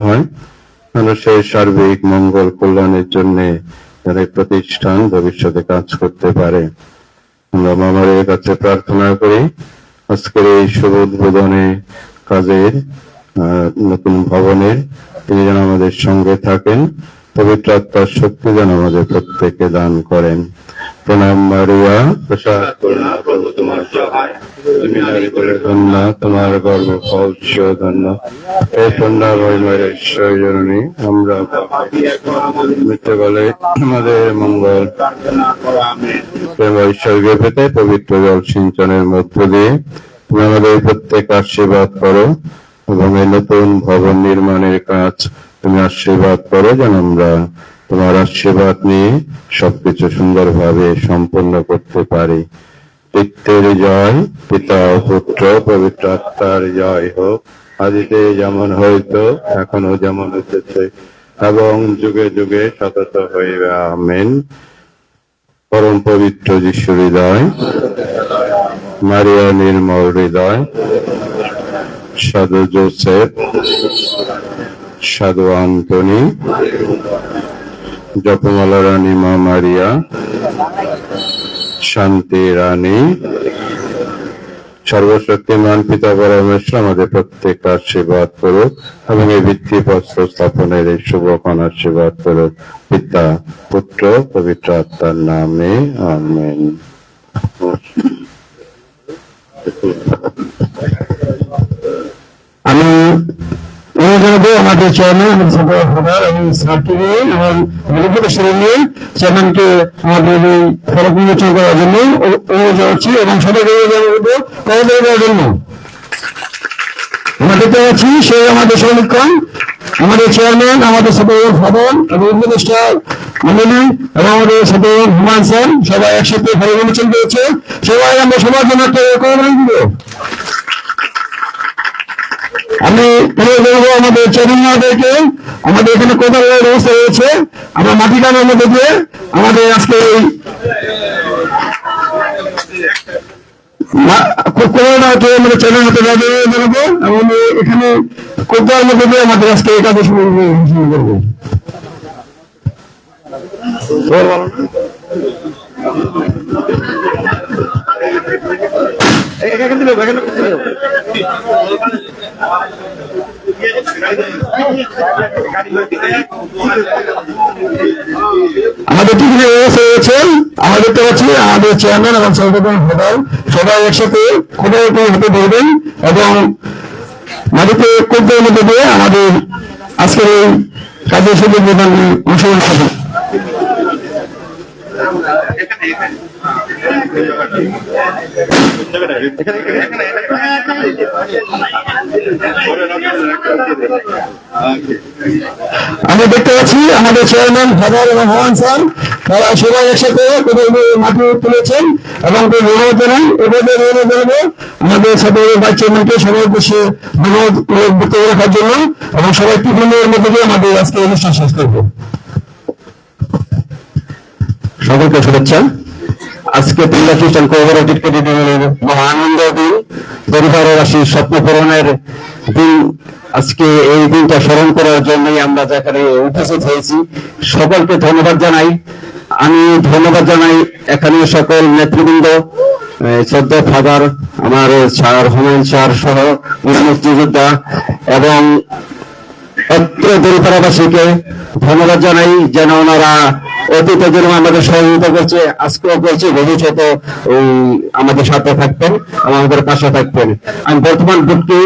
হয়। মানুষের সার্বিক মঙ্গল কল্যাণের জন্য প্রতিষ্ঠান ভবিষ্যতে কাজ করতে পারে। আমরা মামারের কাছে প্রার্থনা করি, আজকের এই শুভ উদ্বোধনে কাজের নতুন ভবনের, তিনি যেন আমাদের সঙ্গে থাকেন, পবিত্র শক্তি যেন আমাদের প্রত্যেককে দান করেন। প্রণাম মারিয়া, প্রসাদ করুণা প্রভু তোমার সহায়। তুমি নারী করে ধন্য, তোমার গর্ব ফল ধন্য। এই কন্যা মহিমার ঈশ্বর আমরা মৃত্যু বলে আমাদের মঙ্গল প্রেম পেতে পবিত্র জল সিঞ্চনের মধ্য দিয়ে তুমি আমাদের প্রত্যেক আশীর্বাদ করো এবং নতুন ভবন নির্মাণের কাজ তুমি আশীর্বাদ করো, যেন আমরা তোমার আশীর্বাদ নিয়ে সবকিছু সুন্দরভাবে সম্পন্ন করতে পারি। পিত্তের জয়, পিতা পুত্র, পবিত্র আত্মার জয় হোক। আদিতে যেমন হইতো এখনও যেমন হইতেছে এবং যুগে যুগে সতত হইবে, আমেন। পরম পবিত্র যিশু হৃদয়, মারিয়া নির্মল হৃদয়, সাধু জোসেফ, সাধু আন্তনি জপমালা রানী মা মারিয়া, শান্তি রানী, সর্বশক্তিমান পিতা পরমেশ্বর, আমাদের প্রত্যেক আশীর্বাদ করুক, এবং এই ভিত্তিপ্রস্তর স্থাপনের এই শুভক্ষণ আশীর্বাদ করুক। পিতা, পুত্র, পবিত্র আত্মার নামে, আমেন। আমি অনুরোধ আমাদের চেয়ারম্যান চেয়ারম্যানকে আমাদের এই ফলক বিমোচন করার জন্য অনুরোধ জানাচ্ছি এবং অনুরোধ কর্মচারী জন্য আমরা দেখতে পাচ্ছি সে আমাদের সমীক্ষণ আমাদের চেয়ারম্যান আমাদের সদর ভবন এবং উপদেষ্টা মন্ডলী এবং আমাদের সদর হুমান স্যার, সবাই একসাথে ফলক বিমোচন করেছে। সবাই আমরা সবার জন্য একটা কর্মচারী দিব। আমি করব আমাদের চেয়ারম্যানদেরকে আমাদের এখানে কোথাও ব্যবস্থা রয়েছে। আমরা মাটি কাটার মধ্যে দিয়ে আমাদের আজকে এই মা- কো- কোনোটাকে আমাদের চেয়ারম্যান জানাব এবং এখানে দিয়ে আমাদের টিভিতে ব্যবস্থা রয়েছে আমরা দেখতে পাচ্ছি আমাদের চেয়ারম্যান এবং সভাপতি হোটেল সবাই একসাথে কোথাও কোথাও হাতে ধরবেন এবং মাটিতে কোথাও মধ্যে দিয়ে আমাদের আজকের এই কাজের সুযোগ প্রদান অংশগ্রহণ করবেন। আমরা দেখতে পাচ্ছি আমাদের চেয়ারম্যান ফাদার এবং ভগবান স্যার। তারা সবাই একসাথে মাটি তুলেছেন এবং আমাদের সাথে ভাইস চেয়ারম্যানকে সবাই উদ্দেশ্যে ধন্যবাদ বক্তব্য রাখার জন্য এবং সবাই টিফিনের মধ্যে দিয়ে আমাদের আজকে অনুষ্ঠান শেষ করব। সকলকে শুভেচ্ছা। আজকে তিনটা খ্রিস্টান কোঅপারেটিভ ক্রেডিট ইউনিয়নের মহা আনন্দ দিন। পরিবারবাসীর স্বপ্ন পূরণের দিন। আজকে এই দিনটা স্মরণ করার জন্যই আমরা যেখানে উপস্থিত হয়েছি, সকলকে ধন্যবাদ জানাই। আমি ধন্যবাদ জানাই এখানে সকল নেতৃবৃন্দ শ্রদ্ধ ফাদার, আমার স্যার হুমায়ুন স্যার সহ মুক্তিযোদ্ধা এবং অত্র দরিদ্রবাসীকে ধন্যবাদ জানাই। যেন ওনারা অতীতে যেন আমাদের সহযোগিতা করছে, আজকেও করছে, ভবিষ্যতে আমাদের সাথে থাকবেন, আমাদের পাশে থাকবেন। আমি বর্তমান গ্রুপকে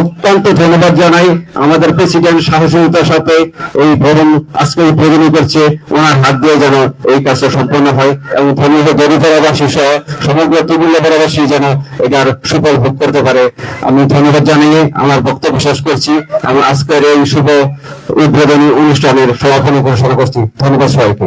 অত্যন্ত ধন্যবাদ জানাই, আমাদের প্রেসিডেন্ট সাহসিকতার সাথে এই ভবন আজকে উদ্বোধন করছে, ওনার হাত দিয়ে যেন এই কাজটা সম্পন্ন হয় এবং ধন্যবাদ দরিদ্রবাসী সহ সমগ্র তুমুল্যবাসী যেন এটার সুফল ভোগ করতে পারে। আমি ধন্যবাদ জানিয়ে আমার বক্তব্য শেষ করছি। আমি আজকের এই শুভ উদ্বোধনী অনুষ্ঠানের সমাপনী ঘোষণা করছি। ধন্যবাদ সবাইকে।